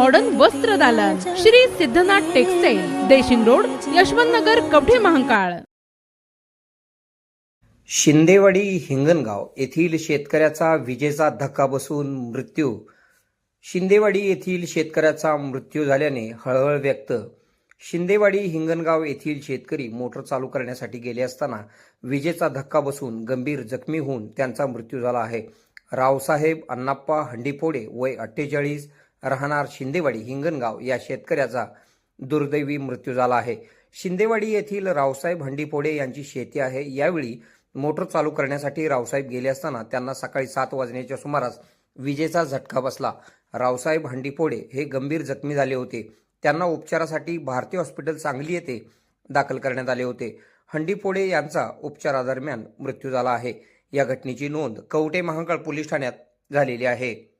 Modern वस्त्र दालन Shri Siddhanath textile Deshing road Yashwant Nagar Kavathe Mahankal Shindewadi Hingangaon येथील शेतकऱ्याचा विजेचा धक्का बसून मृत्यू. शिंदेवाडी येथील शेतकऱ्याचा मृत्यू झाल्याने हळहळ व्यक्त. शिंदेवाडी हिंगणगाव येथील शेतकरी मोटर चालू करण्यासाठी गेले असताना विजेचा धक्का बसून गंभीर जखमी होऊन त्यांचा मृत्यू झाला आहे. रावसाहेब अण्णाप्पा हंडीपोडे वय अठ्ठेचाळीस राहणार शिंदेवाडी हिंगणगाव या शेतकऱ्याचा दुर्दैवी मृत्यू झाला आहे. शिंदेवाडी येथील रावसाहेब हंडीपोडे यांची शेती आहे. यावेळी मोटर चालू करण्यासाठी रावसाहेब गेले असताना त्यांना सकाळी सात वाजण्याच्या सुमारास विजेचा झटका बसला. रावसाहेब हंडीपोडे हे गंभीर जखमी झाले होते. त्यांना उपचारासाठी भारतीय हॉस्पिटल सांगली येथे दाखल करण्यात आले होते. हंडीपोडे यांचा उपचारादरम्यान मृत्यू झाला आहे. या घटनेची नोंद कवटे महांकाळ पोलीस ठाण्यात झालेली आहे.